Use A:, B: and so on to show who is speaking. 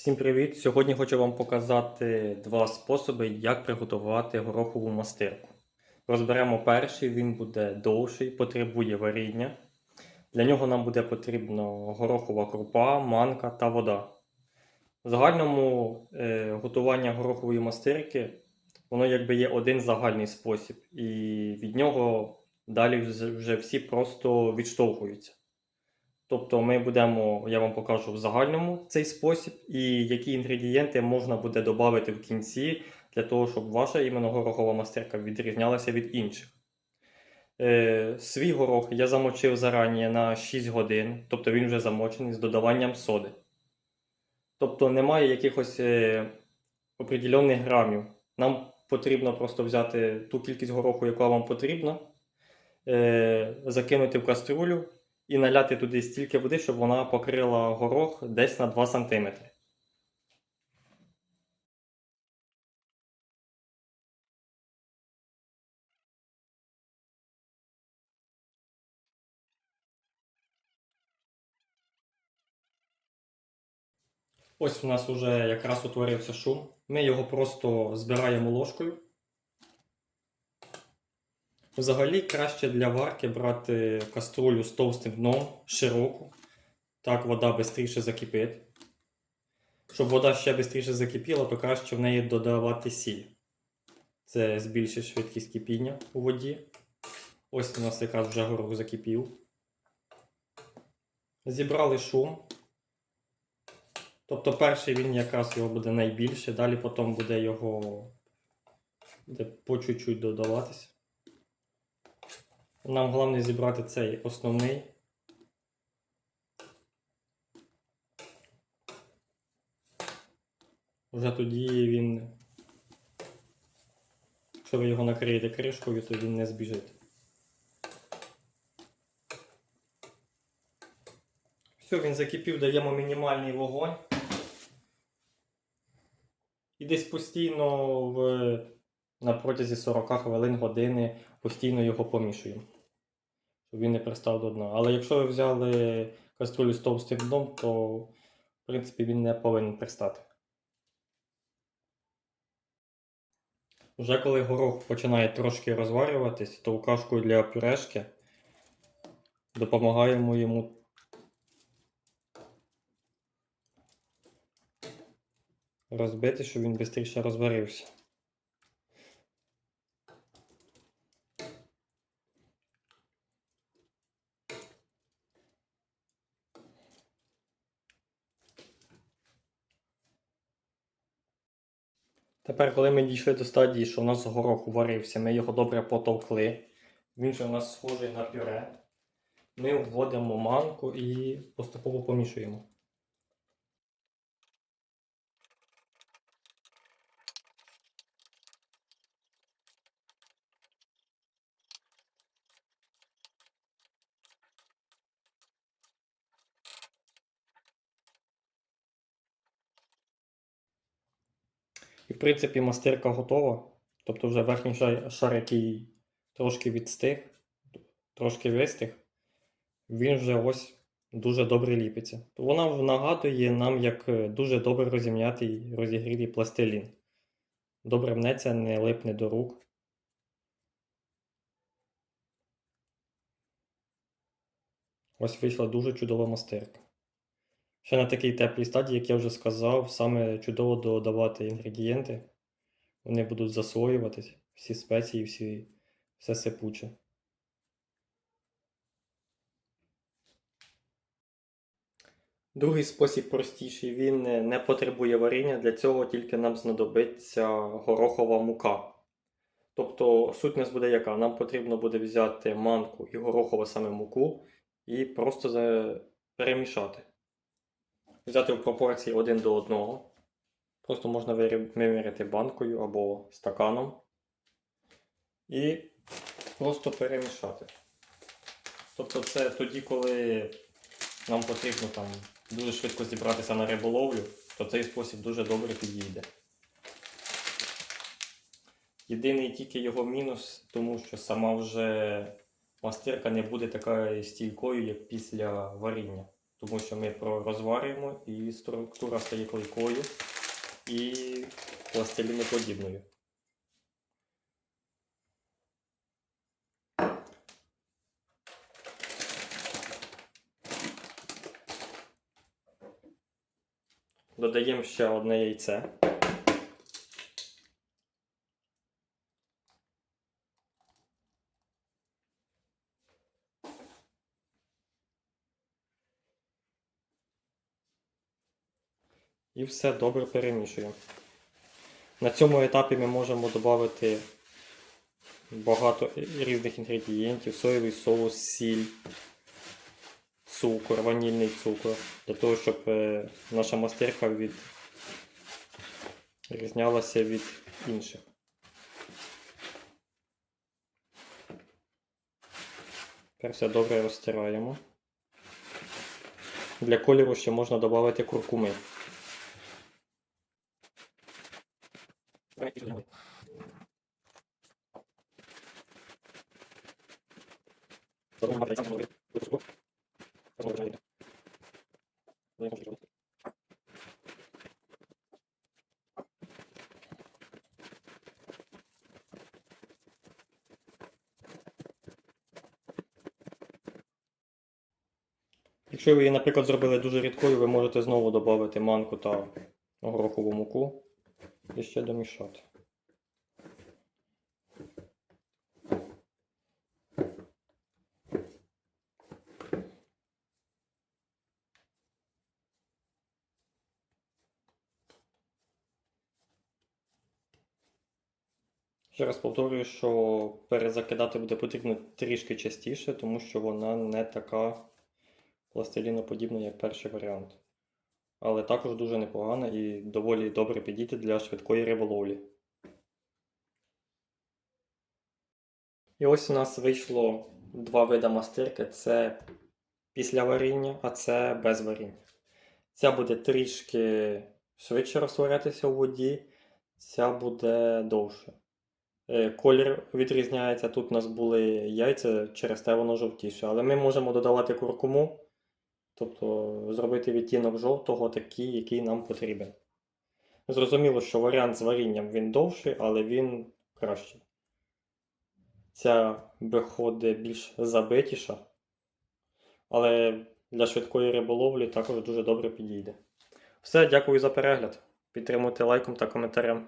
A: Всім привіт! Сьогодні хочу вам показати два способи, як приготувати горохову мастирку. Розберемо перший, він буде довший, потребує варіння. Для нього нам буде потрібно горохова крупа, манка та вода. В загальному е, готування горохової мастирки воно якби є один загальний спосіб, і від нього далі вже всі просто відштовхуються. Тобто ми будемо, я вам покажу в загальному цей спосіб, і які інгредієнти можна буде додати в кінці для того, щоб ваша іменно горохова мастерка відрізнялася від інших. Е, свій горох я замочив зарані на 6 годин, тобто він вже замочений з додаванням соди. Тобто немає якихось е, определених грамів. Нам потрібно просто взяти ту кількість гороху, яка вам потрібна, е, закинути в каструлю і наляти туди стільки води, щоб вона покрила горох десь на 2 см. Ось у нас вже якраз утворився шум. Ми його просто збираємо ложкою. Взагалі краще для варки брати каструлю з товстим дном, широку. Так вода швидше закипить. Щоб вода ще швидше закипіла, то краще в неї додавати сіль. Це збільшить швидкість кипіння у воді. Ось у нас якраз вже горох закипів. Зібрали шум. Тобто перший він якраз його буде найбільше, далі потім буде його буде по чуть-чуть додаватися. Нам головне зібрати цей основний. Вже тоді він, якщо ви його накриєте кришкою, то він не збіжить. Все, він закипів, даємо мінімальний вогонь. І десь постійно в, на протязі 40 хвилин години постійно його помішуємо, щоб він не пристав до дна. Але якщо ви взяли каструлю з товстим дном, то в принципі він не повинен пристати. Вже коли горох починає трошки розварюватись, то кашкою для пюрешки допомагаємо йому розбити, щоб він швидше розварився. Тепер, коли ми дійшли до стадії, що у нас горох уварився, ми його добре потовкли. Він же у нас схожий на пюре. Ми вводимо манку і поступово помішуємо. І в принципі мастирка готова. Тобто вже верхній шар, який трошки відстиг, трошки вистиг, він вже ось дуже добре ліпиться. Вона нагадує нам, як е, дуже добре розім'ятий розігрітий пластилін. Добре мнеться, не липне до рук. Ось вийшла дуже чудова мастирка. Ще на такій теплій стадії, як я вже сказав, саме чудово додавати інгредієнти. Вони будуть засвоюватись, всі спеції, всі, все сипуче. Другий спосіб простіший, він не- потребує варіння, для цього тільки нам знадобиться горохова мука. Тобто суть нас буде яка? Нам потрібно буде взяти манку і горохову саме муку і просто перемішати взяти в пропорції один до одного. Просто можна виміряти банкою або стаканом. І просто перемішати. Тобто це тоді, коли нам потрібно там дуже швидко зібратися на риболовлю, то цей спосіб дуже добре підійде. Єдиний тільки його мінус, тому що сама вже мастирка не буде такою стійкою, як після варіння. Тому що ми розварюємо і структура стає клейкою і пластиліноподібною. Додаємо ще одне яйце. І все добре перемішуємо. На цьому етапі ми можемо додати багато різних інгредієнтів, соєвий соус, сіль, цукор, ванільний цукор, для того, щоб е, наша мастирка від... різнялася від інших. Тепер все добре розтираємо. Для кольору ще можна додати куркуми. Якщо ви її, наприклад, зробили дуже рідкою, ви можете знову додати манку та горохову муку і ще домішати. Ще раз повторюю, що перезакидати буде потрібно трішки частіше, тому що вона не така пластиліноподібна, як перший варіант. Але також дуже непогана і доволі добре підійде для швидкої риболовлі. І ось у нас вийшло два види мастирки. Це після варіння, а це без варіння. Ця буде трішки швидше розтворятися у воді, ця буде довше. Е, Колір відрізняється. Тут у нас були яйця, через те воно жовтіше. Але ми можемо додавати куркуму, тобто зробити відтінок жовтого такий, який нам потрібен. Зрозуміло, що варіант з варінням він довший, але він кращий. Ця виходить більш забитіша, але для швидкої риболовлі також дуже добре підійде. Все, дякую за перегляд. Підтримуйте лайком та коментарем.